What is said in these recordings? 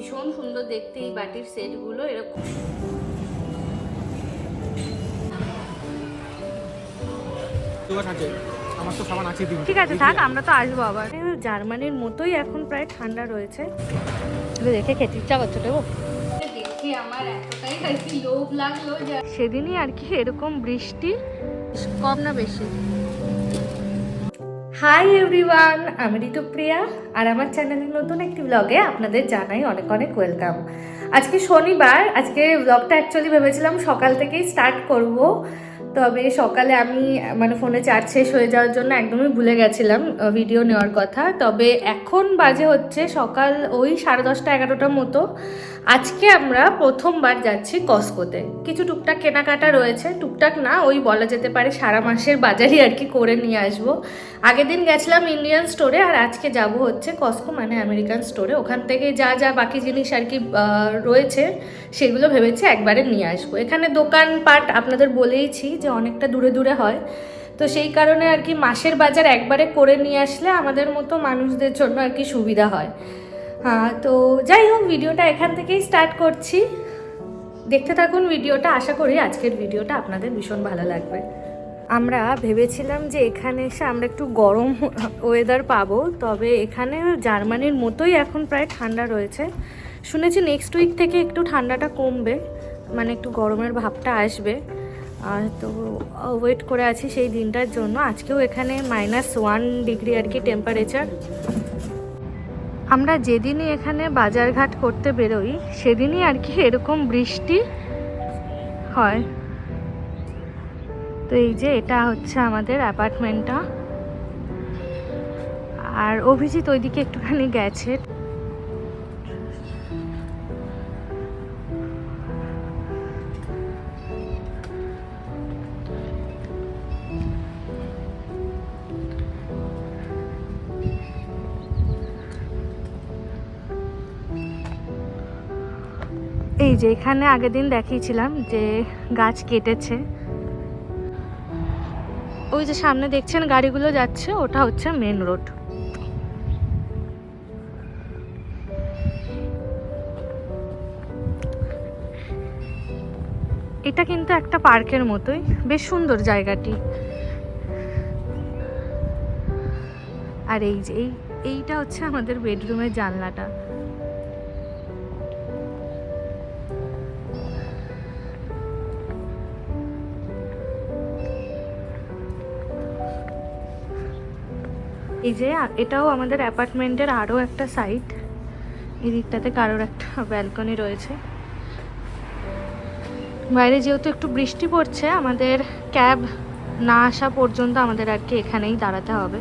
ভীষণ সুন্দর দেখতে এই বাটির সেটগুলো এরকম। ঠিক আছে থাক আমরা তো আসব আবার। জার্মানির মতোই এখন প্রায় ঠান্ডা রয়েছে। দেখে খেতে ইচ্ছা করছে দেবো? সেদিনই আর কি এরকম বৃষ্টি। কম না বেশি। হাই এভরিওয়ান আমি ঋতুপ্রিয়া আর আমার চ্যানেলের নতুন একটি ব্লগে আপনাদের জানাই অনেক অনেক ওয়েলকাম আজকে শনিবার, আজকে ব্লগটা অ্যাকচুয়ালি ভেবেছিলাম সকাল থেকেই স্টার্ট করব। তবে সকালে আমি মানে ফোনে চার্জ শেষ হয়ে যাওয়ার জন্য একদমই ভুলে গেছিলাম ভিডিও নেওয়ার কথা। তবে এখন বাজে হচ্ছে সকাল ওই সাড়ে দশটা, এগারোটার মতো। আজকে আমরা প্রথমবার যাচ্ছি কসকোতে কিছু টুকটাক কেনাকাটা রয়েছে। টুকটাক না, ওই বলা যেতে পারে সারা মাসের বাজারই আর কি করে নিয়ে আসব। আগের দিন গেছিলাম ইন্ডিয়ান স্টোরে আর আজকে যাব হচ্ছে কসকো মানে আমেরিকান স্টোরে ওখান থেকে যা যা বাকি জিনিস আর কি রয়েছে, সেগুলো ভেবেছি একবারে নিয়ে আসব। এখানে দোকানপাট আপনাদের বলেইছি যে অনেকটা দূরে দূরে হয়। তো সেই কারণে আর কি মাসের বাজার একবারে করে নিয়ে আসলে আমাদের মতো মানুষদের জন্য আর কি সুবিধা হয়। হ্যাঁ তো যাই হোক, ভিডিওটা এখান থেকেই স্টার্ট করছি। দেখতে থাকুন ভিডিওটা, আশা করি আজকের ভিডিওটা আপনাদের ভীষণ ভালো লাগবে। আমরা ভেবেছিলাম যে এখানে এসে আমরা একটু গরম ওয়েদার পাবো, তবে এখানে জার্মানির মতোই এখন প্রায় ঠান্ডা রয়েছে। শুনেছি নেক্সট উইক থেকে একটু ঠান্ডাটা কমবে মানে একটু গরমের ভাবটা আসবে। আর তো ওয়েট করে আছি সেই দিনটার জন্য। আজকেও এখানে মাইনাস ওয়ান ডিগ্রি আর কি টেম্পারেচার আমরা যেদিনই এখানে বাজারঘাট করতে বেরোই, সেদিনই আর কি এরকম বৃষ্টি হয়। তো এই যে এটা হচ্ছে আমাদের অ্যাপার্টমেন্টটা আর অভিজিৎ ওইদিকে একটুখানি গেছে। এই যে এখানে আগের দিন দেখিয়েছিলাম যে গাছ কেটেছে। ওই যে সামনে দেখছেন গাড়িগুলো যাচ্ছে, ওটা হচ্ছে মেন রোড এটা কিন্তু একটা পার্কের মতোই, বেশ সুন্দর জায়গাটি। আর এই যে, এই, এইটা হচ্ছে আমাদের বেডরুমের জানলাটা। এই যে এটাও আমাদের অ্যাপার্টমেন্টের আরও একটা সাইট। এই দিকটাতে কারোর একটা ব্যালকনি রয়েছে। বাইরে যেহেতু একটু বৃষ্টি পড়ছে, আমাদের ক্যাব না আসা পর্যন্ত আমাদের আর কি এখানেই দাঁড়াতে হবে।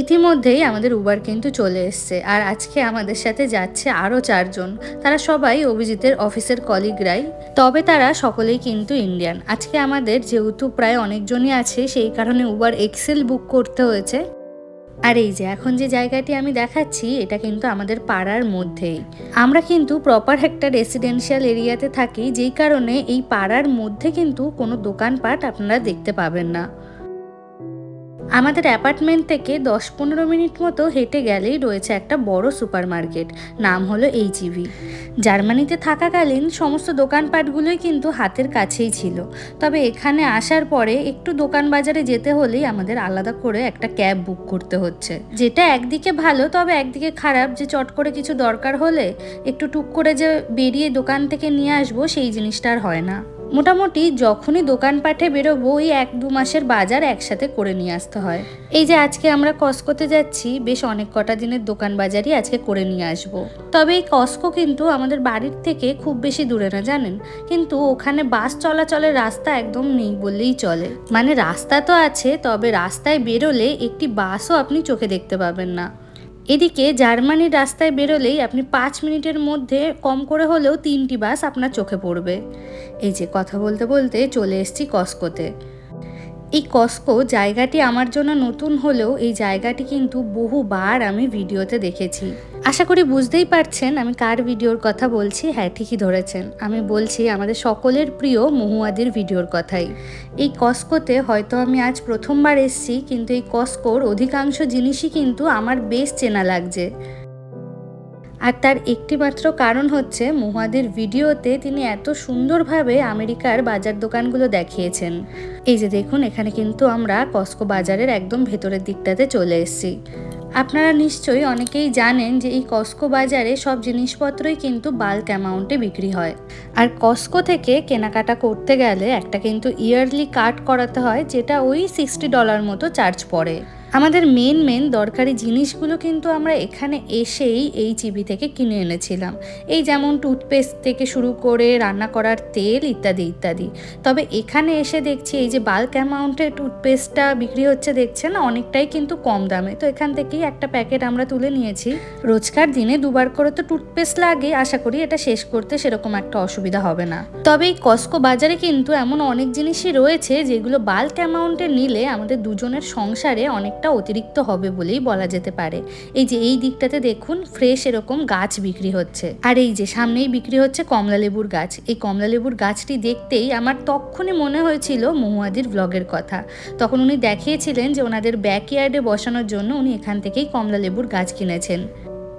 ইতিমধ্যেই আমাদের উবার কিন্তু চলে এসছে। আর আজকে আমাদের সাথে যাচ্ছে আরও চারজন। তারা সবাই অভিজিতের অফিসের কলিগরাই। তবে তারা সকলেই কিন্তু ইন্ডিয়ান আজকে আমাদের যেহেতু প্রায় অনেকজনই আছে, সেই কারণে উবার এক্সেল বুক করতে হয়েছে। আর এই যে, এখন যে জায়গাটি আমি দেখাচ্ছি, এটা কিন্তু আমাদের পাড়ার মধ্যেই। আমরা কিন্তু প্রপার একটা রেসিডেন্সিয়াল এরিয়াতে থাকি, যেই কারণে এই পাড়ার মধ্যে কিন্তু কোনো দোকানপাট আপনারা দেখতে পাবেন না। আমাদের অ্যাপার্টমেন্ট থেকে দশ পনেরো মিনিট মতো হেঁটে গেলেই রয়েছে একটা বড় সুপার মার্কেট নাম হলো এইচইভি। জার্মানিতে থাকাকালীন সমস্ত দোকানপাটগুলোই কিন্তু হাতের কাছেই ছিল। তবে এখানে আসার পরে একটু দোকান বাজারে যেতে হলেই আমাদের আলাদা করে একটা ক্যাব বুক করতে হচ্ছে। যেটা একদিকে ভালো, তবে একদিকে খারাপ, যে চট করে কিছু দরকার হলে একটু টুক করে যে বেরিয়ে দোকান থেকে নিয়ে আসব, সেই জিনিসটা আর হয় না। মোটামুটি যখনই দোকানপাটে বেরোবো, ওই এক দু মাসের বাজার একসাথে করে নিয়ে আসতে হয়। এই যে আজকে আমরা কস্কোতে যাচ্ছি, বেশ অনেক কটা দিনের দোকান বাজারই আজকে করে নিয়ে আসব। তবে এই কস্কো কিন্তু আমাদের বাড়ির থেকে খুব বেশি দূরে না, জানেন? কিন্তু ওখানে বাস চলাচলের রাস্তা একদম নেই বললেই চলে। মানে রাস্তা তো আছে, তবে রাস্তায় বেরোলে একটি বাসও আপনি চোখে দেখতে পাবেন না। এদিকে জার্মানির রাস্তায় বেরোলেই আপনি পাঁচ মিনিটের মধ্যে কম করে হলেও তিনটি বাস আপনার চোখে পড়বে। এই যে কথা বলতে বলতে চলে এসছি কস্কোতে। এই কস্কো জায়গাটি আমার জন্য নতুন হলেও এই জায়গাটি কিন্তু বহুবার আমি ভিডিওতে দেখেছি। আশা করি বুঝতেই পারছেন আমি কার ভিডিওর কথা বলছি। হ্যাঁ ঠিকই ধরেছেন। আমি বলছি আমাদের সকলের প্রিয় মহুয়াদের ভিডিওর কথাই। এই কস্কোতে হয়তো আমি আজ প্রথমবার এসেছি, কিন্তু এই কস্কোর অধিকাংশ জিনিসই কিন্তু আমার বেশ চেনা লাগছে। আর তার একটিমাত্র কারণ হচ্ছে মুহাদের ভিডিওতে তিনি এত সুন্দরভাবে আমেরিকার বাজার দোকানগুলো দেখিয়েছেন। এই যে দেখুন, এখানে কিন্তু আমরা কস্কো বাজারের একদম ভেতরের দিকটাতে চলে এসেছি। আপনারা নিশ্চয়ই অনেকেই জানেন যে এই কস্কো বাজারে সব জিনিসপত্রই কিন্তু বাল্ক অ্যামাউন্টে বিক্রি হয়। আর কস্কো থেকে কেনাকাটা করতে গেলে একটা কিন্তু ইয়ারলি কার্ড করাতে হয়, যেটা ওই সিক্সটি ডলার মতো চার্জ পড়ে। আমাদের মেন মেন দরকারি জিনিসগুলো কিন্তু আমরা এখানে এসেই এই চিবি থেকে কিনে এনেছিলাম। এই যেমন টুথপেস্ট থেকে শুরু করে রান্না করার তেল ইত্যাদি ইত্যাদি। তবে এখানে এসে দেখছি এই যে বাল্ক অ্যামাউন্টের টুথপেস্টটা বিক্রি হচ্ছে দেখছেন, অনেকটাই কিন্তু কম দামে। তো এখান থেকেই একটা প্যাকেট আমরা তুলে নিয়েছি। রোজকার দিনে দুবার করে তো টুথপেস্ট লাগে, আশা করি এটা শেষ করতে সেরকম একটা অসুবিধা হবে না। তবে এই কস্কো বাজারে কিন্তু এমন অনেক জিনিসই রয়েছে যেগুলো বাল্ক অ্যামাউন্টে নিলে আমাদের দুজনের সংসারে অনেকটা অতিরিক্ত হবে বলেই বলা যেতে পারে। এই যে এই দিকটাতে দেখুন ফ্রেশ এরকম গাছ বিক্রি হচ্ছে। আর এই যে সামনেই বিক্রি হচ্ছে কমলা লেবুর গাছ। এই কমলা লেবুর গাছটি দেখতেই আমার তক্ষুনি মনে হয়েছিল মহুয়াদির ব্লগের কথা। তখন উনি দেখিয়েছিলেন যে ওনাদের ব্যাকইয়ার্ডে বসানোর জন্য উনি এখান থেকেই কমলা লেবুর গাছ কিনেছেন।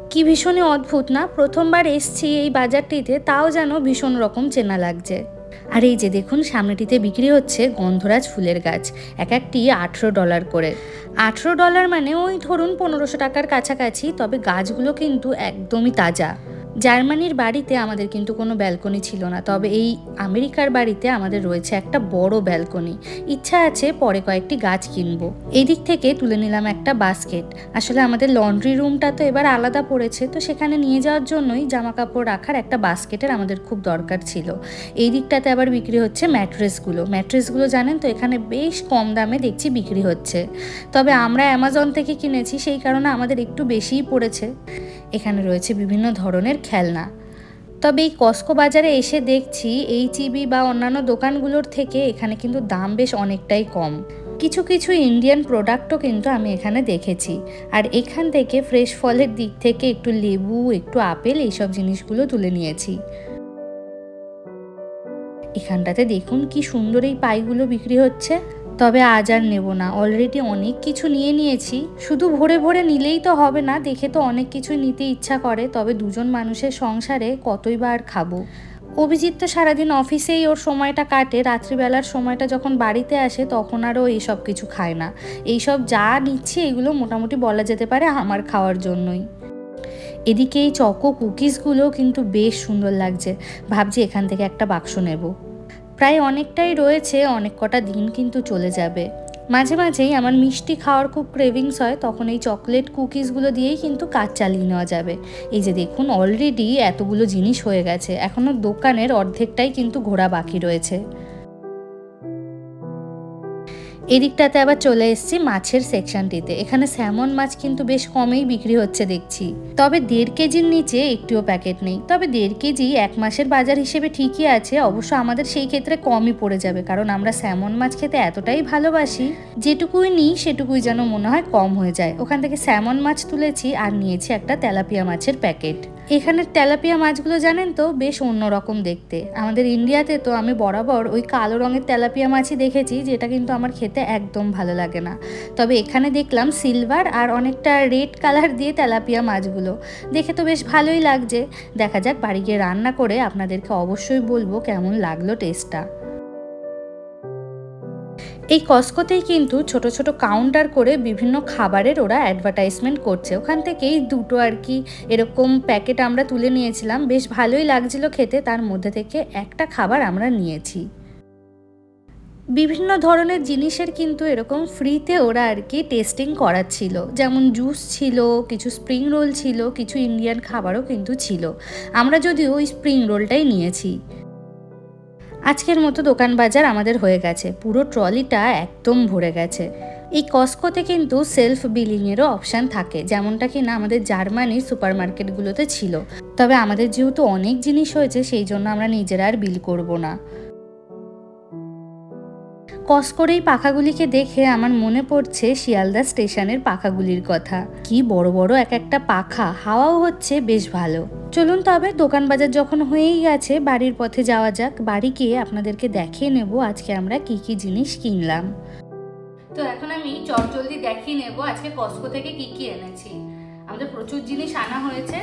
কি ভীষণই অদ্ভুত না? প্রথমবার এসছি এই বাজারটিতে, তাও যেন ভীষণ রকম চেনা লাগছে। আর এই যে দেখুন, সামনেটিতে বিক্রি হচ্ছে গন্ধরাজ ফুলের গাছ, এক একটি আঠেরো ডলার করে। আঠেরো ডলার মানে ওই ধরুন পনেরোশো টাকার কাছাকাছি, তবে গাছগুলো কিন্তু একদমই তাজা। জার্মানির বাড়িতে আমাদের কিন্তু কোনো ব্যালকনি ছিল না, তবে এই আমেরিকার বাড়িতে আমাদের রয়েছে একটা বড় ব্যালকনি। ইচ্ছা আছে পরে কয়েকটি গাছ কিনবো। এই দিক থেকে তুলে নিলাম একটা বাস্কেট। আসলে আমাদের লন্ড্রি রুমটা তো এবার আলাদা পড়েছে, তো সেখানে নিয়ে যাওয়ার জন্যই জামা কাপড় রাখার একটা বাস্কেটের আমাদের খুব দরকার ছিল। এই দিকটাতে আবার বিক্রি হচ্ছে ম্যাট্রেসগুলো। ম্যাট্রেসগুলো জানেন তো, এখানে বেশ কম দামে দেখছি বিক্রি হচ্ছে। তবে আমরা অ্যামাজন থেকে কিনেছি, সেই কারণে আমাদের একটু বেশিই পড়েছে। এখানে রয়েছে বিভিন্ন ধরনের খেলনা। তবে এই কস্কো বাজারে এসে দেখছি এই চিবি বা অন্যান্য দোকানগুলোর থেকে এখানে কিন্তু দাম বেশ অনেকটাই কম। কিছু কিছু ইন্ডিয়ান প্রোডাক্টও কিন্তু আমি এখানে দেখেছি। আর এখান থেকে ফ্রেশ ফলের দিক থেকে একটু লেবু, একটু আপেল এইসব জিনিসগুলো তুলে নিয়েছি। এখানটাতে দেখুন কি সুন্দর এই পাইগুলো বিক্রি হচ্ছে। তবে আজ আর নেব না। অলরেডি অনেক কিছু নিয়ে নিয়েছি। শুধু ভরে ভরে নিলেই তো হবে না, দেখে তো অনেক কিছু নিতে ইচ্ছা করে। তবে দুজন মানুষের সংসারে কতই বা আর খাব। অভিজিৎ তো সারাদিন অফিসেই ওর সময়টা কাটে। রাত্রিবেলার সময়টা যখন বাড়িতে আসে, তখন আরও এইসব কিছু খায় না। এইসব যা নিচ্ছে, এগুলো মোটামুটি বলা যেতে পারে আমার খাওয়ার জন্যই। এদিকে এই চকো কুকিজগুলো কিন্তু বেশ সুন্দর লাগছে। ভাবছি এখান থেকে একটা বাক্স নেব। প্রায় অনেকটাই রয়েছে, অনেক কটা দিন কিন্তু চলে যাবে। মাঝে মাঝেই আমার মিষ্টি খাওয়ার খুব ক্রেভিংস হয়, তখন এই চকলেট কুকিজগুলো দিয়েই কিন্তু কাজ চালিয়ে নেওয়া যাবে। এই যে দেখুন অলরেডি এতগুলো জিনিস হয়ে গেছে এখনও দোকানের অর্ধেকটাই কিন্তু ঘোরা বাকি রয়েছে। এদিকটাতে আবার চলে এসেছি মাছের সেকশনটিতে। এখানে স্যামন মাছ কিন্তু বেশ কমেই বিক্রি হচ্ছে দেখছি। তবে দেড় কেজির নিচে একটিও প্যাকেট নেই। তবে দেড় কেজি এক মাসের বাজার হিসেবে ঠিকই আছে, অবশ্য আমাদের সেই ক্ষেত্রে কমই পড়ে যাবে, কারণ আমরা স্যামন মাছ খেতে এতটাই ভালোবাসি, যেটুকুই নিই সেটুকুই যেন মনে হয় কম হয়ে যায়। ওখান থেকে স্যামন মাছ তুলেছি আর নিয়েছি একটা তেলাপিয়া মাছের প্যাকেট। এখানের তেলাপিয়া মাছগুলো জানেন তো? বেশ অন্যরকম দেখতে। আমাদের ইন্ডিয়াতে তো আমি বরাবর ওই কালো রঙের তেলাপিয়া মাছই দেখেছি, যেটা কিন্তু আমার খেতে একদম ভালো লাগে না। তবে এখানে দেখলাম সিলভার আর অনেকটা রেড কালার দিয়ে তেলাপিয়া মাছগুলো। দেখে তো বেশ ভালোই লাগছে। দেখা যাক বাড়ি গিয়ে রান্না করে আপনাদেরকে অবশ্যই বলব কেমন লাগল টেস্টটা। এই কস্কোতেই কিন্তু ছোট ছোট কাউন্টার করে বিভিন্ন খাবারের ওরা অ্যাডভার্টাইজমেন্ট করছে। ওখান থেকেই দুটো আর কি এরকম প্যাকেট আমরা তুলে নিয়েছিলাম। বেশ ভালোই লাগছিল খেতে, তার মধ্যে থেকে একটা খাবার আমরা নিয়েছি। বিভিন্ন ধরনের জিনিসের কিন্তু এরকম ফ্রিতে ওরা আর কি টেস্টিং করাচ্ছিল। যেমন জুস ছিল, কিছু স্প্রিং রোল ছিল, কিছু ইন্ডিয়ান খাবারও কিন্তু ছিল। আমরা যদিও ওই স্প্রিং রোলটাই নিয়েছি। আজকের মতো দোকান বাজার আমাদের হয়ে গেছে। পুরো ট্রলিটা একদম ভরে গেছে। এই কস্কোতে কিন্তু সেলফ বিলিংয়েরও অপশান থাকে, যেমনটা কি না আমাদের জার্মানির সুপার মার্কেটগুলোতে ছিল। তবে আমাদের যেহেতু অনেক জিনিস হয়েছে, সেই জন্য আমরা নিজেরা আর বিল করব না। কসকোর এই পাখাগুলিকে দেখে আমার মনে পড়ছে শিয়ালদা স্টেশনের পাখাগুলির কথা। কি বড় বড় এক একটা পাখা, হাওয়াও হচ্ছে বেশ ভালো। চলুন তবে দোকান বাজার যখন হয়েই গেছে, বাড়ির পথে যাওয়া যাক। বাড়ি গিয়ে আপনাদেরকে দেখিয়ে নেব আজকে আমরা কি কি জিনিস কিনলাম। তো এখন আমি চটজলদি দেখিয়ে নেব আজকে কস্কো থেকে কি কি এনেছি। আমাদের প্রচুর জিনিস আনা হয়েছে।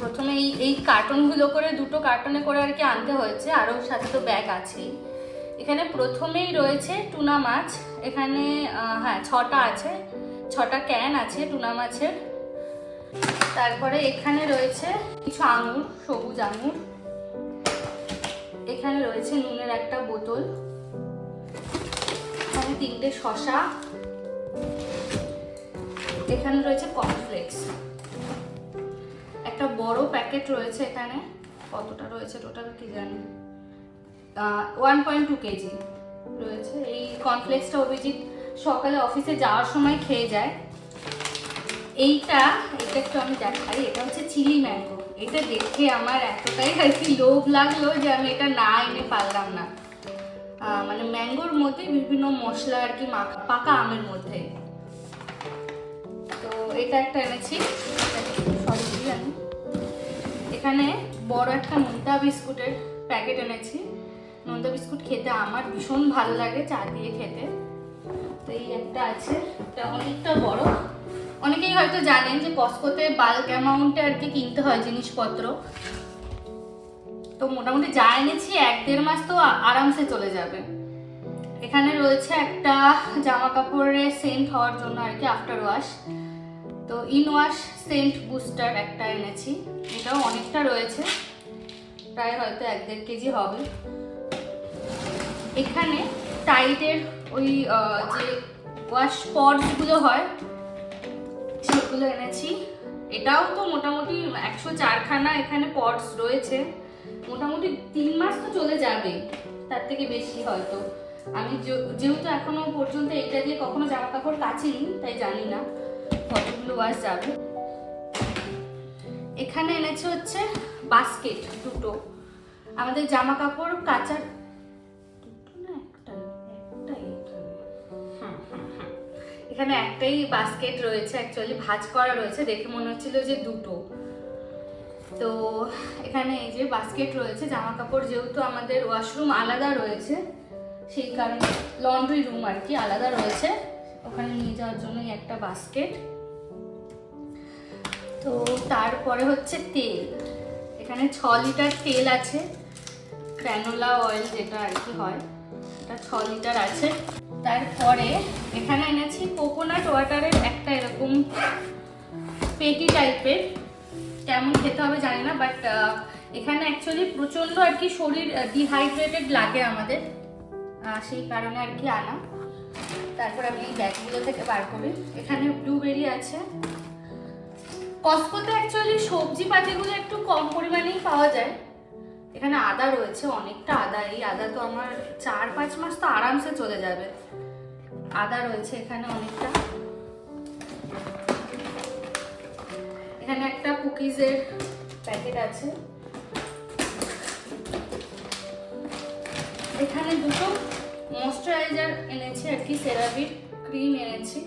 প্রথমে এই এই কার্টনগুলো করে, দুটো কার্টনে করে আর কি আনতে হয়েছে। আরও সাথে তো ব্যাগ আছেই। এখানে প্রথমেই রয়েছে টুনা মাছ। এখানে হ্যাঁ ছটা আছে। ছটা ক্যান আছে টুনা মাছের। তারপরে এখানে রয়েছে কিছু আঙুর, সবুজ আঙুর। এখানে রয়েছে নুনের একটা বোতল। এখানে তিনটে শশা। এখানে রয়েছে কর্নফ্লেক্স। একটা বড় প্যাকেট রয়েছে এখানে। কতটা রয়েছে টোটাল কি জানি। ওয়ান পয়েন্ট টু কেজি রয়েছে। এই কর্নফ্লেক্সটা অভিজিৎ সকালে অফিসে যাওয়ার সময় খেয়ে যায়। এইটা এটা একটু আমি দেখাই। এটা হচ্ছে চিলি ম্যাঙ্গো। এটা দেখে আমার এতটাই আর কি লোভ লাগল যে আমি এটা না এনে পারলাম না। মানে ম্যাঙ্গোর মধ্যে বিভিন্ন মশলা আর কি পাকা আমের মধ্যে। তো এটা একটা এনেছি। এখানে বড় একটা নোনতা বিস্কুটের প্যাকেট এনেছি। নোনতা বিস্কুট খেতে আমার ভীষণ ভালো লাগে, চা দিয়ে খেতে। তো এই একটা আছে, এটা অনেকটা বড়। অনেকেই হয়তো জানেন যে কস্কোতে বাল্ক অ্যামাউন্টে আর কি কিনতে হয় জিনিসপত্র। তো মোটামুটি যা এনেছি, এক দেড় মাস তো আরামসে চলে যাবে। এখানে রয়েছে একটা জামা কাপড়ের সেন্ট হওয়ার জন্য আর কি আফটার ওয়াশ তো ইন ওয়াশ সেন্ট বুস্টার একটা এনেছি। এটাও অনেকটা রয়েছে। প্রায় হয়তো এক দেড় কেজি হবে। এখানে টাইডের ওই যে ওয়াশ পডসগুলো হয়, সেগুলো এনেছি। এটাও তো মোটামুটি একশো চারখানা এখানে পটস রয়েছে। মোটামুটি তিন মাস তো চলে যাবে, তার থেকে বেশি হয়তো। আমি যেহেতু এখনও পর্যন্ত এটা দিয়ে কখনো জামা কাপড় কাচিনি, তাই জানি না। কতগুলো ওয়াশ যাবে? এখানে এনেছে হচ্ছে বাস্কেট দুটো। আমাদের জামা কাপড় কাচার। এখানে একটাই বাস্কেট রয়েছে অ্যাকচুয়ালি ভাজ করা রয়েছে। দেখে মনে হচ্ছিল যে দুটো। তো এখানে এই যে বাস্কেট রয়েছে জামা কাপড় যেহেতু আমাদের ওয়াশরুম আলাদা রয়েছে, সেই কারণে লন্ড্রি রুম আর কি আলাদা রয়েছে। ওখানে নিয়ে যাওয়ার জন্যই একটা বাস্কেট তো তারপরে হচ্ছে তেল। এখানে ছ লিটার তেল আছে ক্র্যানোলা অয়েল যেটা আর কি হয়, এটা ছ লিটার আছে। তারপরে এখানে এনেছি কোকোনাট ওয়াটারের একটা এরকম পেটি টাইপের কেমন খেতে হবে জানি না বাট এখানে অ্যাকচুয়ালি প্রচণ্ড আর কি শরীর ডিহাইড্রেটেড লাগে আমাদের। সেই কারণে আর কি আনা। তারপর আমি এই ব্যাগগুলো থেকে বার করি। এখানে ব্লুবেরি আছে। কসকোতে অ্যাকচুয়ালি সবজি পাতিগুলো একটু কম পরিমাণেই পাওয়া যায়। এখানে আদা রয়েছে, অনেকটা আদা। এই আদা তো আমার চার পাঁচ মাস তো আরামসে চলে যাবে। আদা রয়েছে এখানে অনেকটা। এখানে একটা কুকিজের প্যাকেট আছে। এখানে দুটো ময়শ্চারাইজার এনেছি আর কি সেরাভির ক্রিম এনেছি।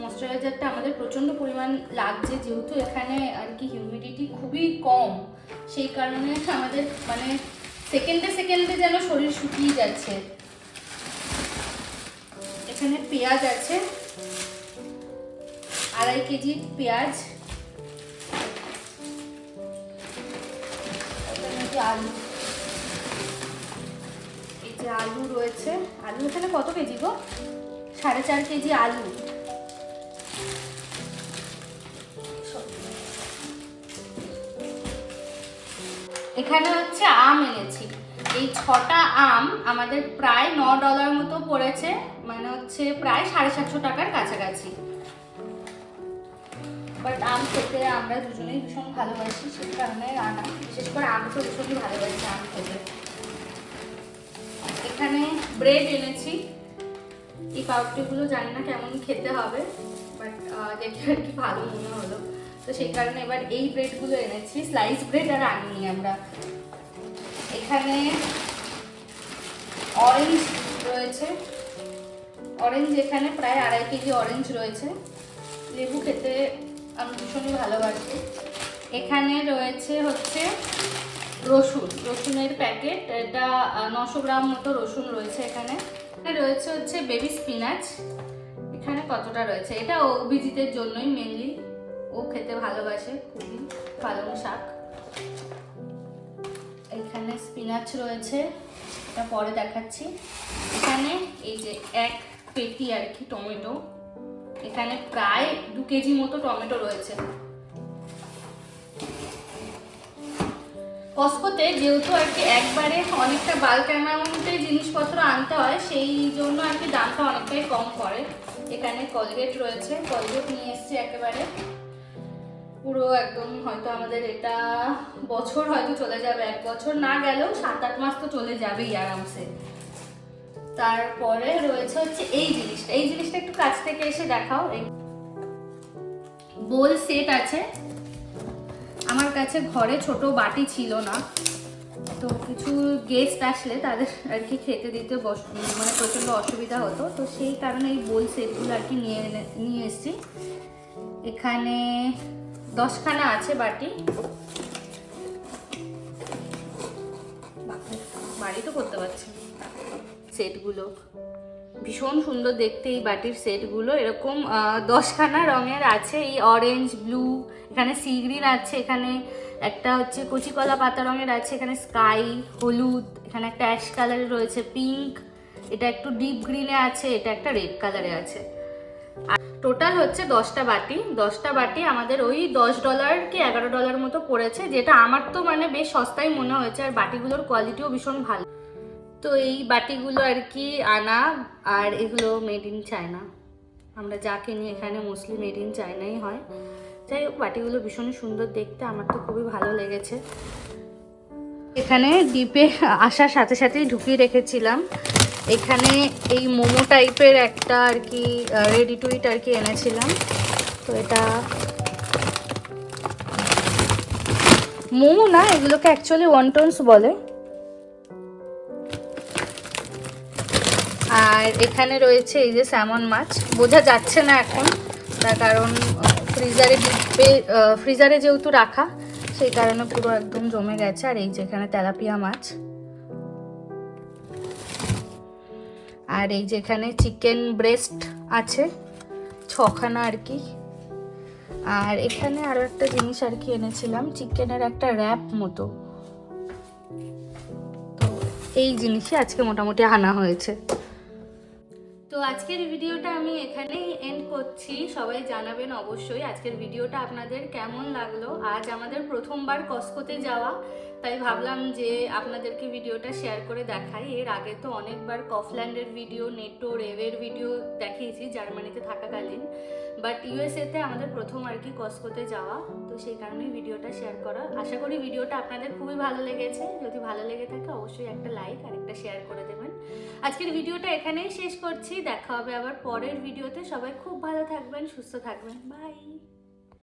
ময়শ্চারাইজারটা আমাদের প্রচণ্ড পরিমাণ লাগছে, যেহেতু এখানে আর কি হিউমিডিটি খুবই কম, সেই কারণে আমাদের মানে সেকেন্ডে সেকেন্ডে যেন শরীর শুকিয়ে যাচ্ছে। এখানে পেঁয়াজ আছে, আড়াই কেজি পেঁয়াজ আলু। এই যে আলু রয়েছে, আলু এখানে কত কেজি গো? সাড়ে চার কেজি আলু। এখানে হচ্ছে আম এনেছি। এই ছটা আম আমাদের প্রায় ন ডলার মতো পড়েছে মানে হচ্ছে প্রায় সাড়ে সাতশো টাকার কাছাকাছি। বাট আম খেতে আমরা দুজনেই ভীষণ ভালোবাসি সেই কারণে আনা বিশেষ করে আমি তো ভীষণই ভালোবাসি আম খেতে। এখানে ব্রেড এনেছি। এই পাউরুটিগুলো জানি না কেমন খেতে হবে বাট দেখে আর কি ভালো মনে হলো। তো সেই কারণে এবার এই ব্রেডগুলো এনেছি। স্লাইস ব্রেড আর আনিনি আমরা। এখানে অরেঞ্জ রয়েছে। অরেঞ্জ এখানে প্রায় আড়াই কেজি অরেঞ্জ রয়েছে। লেবু খেতে আমি ভীষণই ভালোবাসি। এখানে রয়েছে হচ্ছে রসুন। রসুনের প্যাকেট এটা নশো গ্রাম মতো রসুন রয়েছে এখানে। রয়েছে হচ্ছে বেবি স্পিনাচ এখানে কতটা রয়েছে? এটা অভিজিতের জন্যই মেনলি ও খেতে ভালোবাসে খুবই, পালং শাক। এখানে স্পিনাচ রয়েছে, এটা পরে দেখাচ্ছি। এখানে এই যে এক পেটি আর কি টমেটো, এখানে প্রায় দু কেজি মতো টমেটো রয়েছে। কস্কোতে যেহেতু আর কি একবারে অনেকটা বাল্ক অ্যামাউন্টে জিনিসপত্র আনতে হয়, সেই জন্য আর কি দামটা অনেকটাই কম পড়ে। এখানে কলগেট রয়েছে কলগেট নিয়ে এসছি একেবারে। পুরো একদম হয়তো আমাদের এটা বছর হয়তো চলে যাবে, এক বছর না গেলেও সাত আট মাস তো চলে যাবেই আরামসে। তারপরে রয়েছে হচ্ছে এই জিনিসটা। এই জিনিসটা একটু কাছ থেকে এসে দেখাও। বোল সেট আছে। আমার কাছে ঘরে ছোট বাটি ছিল না। তো কিছু গেস্ট আসলে তাদের আর কি খেতে দিতে বস মানে প্রচণ্ড অসুবিধা হতো। তো সেই কারণে এই বোল সেটগুলো আর কি নিয়ে নিয়ে এসেছি। এখানে দশখানা আছে বাটি। বাড়ি তো করতে পারছি। সেটগুলো ভীষণ সুন্দর দেখতে এই বাটির সেটগুলো। এরকম দশখানা রঙের আছে। এই অরেঞ্জ ব্লু এখানে সি গ্রিন আছে, এখানে একটা হচ্ছে কচি কলা পাতা রঙের আছে, এখানে স্কাই হলুদ, এখানে একটা অ্যাশ কালারের রয়েছে পিঙ্ক এটা একটু ডিপ গ্রিনে আছে, এটা একটা রেড কালারে আছে। টোটাল হচ্ছে দশটা বাটি। দশটা বাটি আমাদের ওই দশ ডলার কি এগারো ডলার মতো পড়েছে, যেটা আমার তো মানে বেশ সস্তায় মনে হয়েছে, আর বাটিগুলোর কোয়ালিটিও ভীষণ ভালো। তো এই বাটিগুলো আর কি আনা আর এগুলো মেড ইন চায়না আমরা যা কিনি এখানে মোস্টলি মেড ইন চায়নাই হয়। যাই হোক, বাটিগুলো ভীষণ সুন্দর দেখতে, আমার তো খুবই ভালো লেগেছে। এখানে ডিপে আসার সাথে সাথেই ঢুকিয়ে রেখেছিলাম। এখানে এই মোমো টাইপের একটা আর কি রেডি টু ইট আর কি এনেছিলাম। তো এটা মোমো না, এগুলোকে অ্যাকচুয়ালি ওয়ান ওয়ান্টনস বলে। আর এখানে রয়েছে এই যে স্যামন মাছ। বোঝা যাচ্ছে না এখন, তার কারণ ফ্রিজারে ডিপে ফ্রিজারে যেহেতু রাখা, সেই কারণে পুরো একদম জমে গেছে। আর এই যে এখানে তেলাপিয়া মাছ। আর এই যে এখানে চিকেন ব্রেস্ট আছে, ছখানা আর কি। আর এখানে আরও একটা জিনিস আর কি এনেছিলাম, চিকেনের একটা র্যাপ মতো। এই জিনিসই আজকে মোটামুটি আনা হয়েছে। তো আজকের ভিডিওটা আমি এখানেই এন্ড করছি। সবাই জানাবেন অবশ্যই আজকের ভিডিওটা আপনাদের কেমন লাগল। আজ আমাদের প্রথমবার কস্কোতে যাওয়া, তাই ভাবলাম যে আপনাদেরকে ভিডিওটা শেয়ার করে দেখাই। এর আগে তো অনেকবার কফল্যান্ডের ভিডিও নেটো রেভের ভিডিও দেখিয়েছি, জার্মানিতে থাকাকালীন। বাট ইউএসএতে আমাদের প্রথম আর কি কস্কোতে যাওয়া, তো সেই কারণেই ভিডিওটা শেয়ার করা। আশা করি ভিডিওটা আপনাদের খুবই ভালো লেগেছে। যদি ভালো লেগে থাকে অবশ্যই একটা লাইক আর একটা শেয়ার করে দেবেন। আজকের ভিডিওটা এখানেই শেষ করছি। দেখা হবে আবার পরের ভিডিওতে। সবাই খুব ভালো থাকবেন, সুস্থ থাকবেন। বাই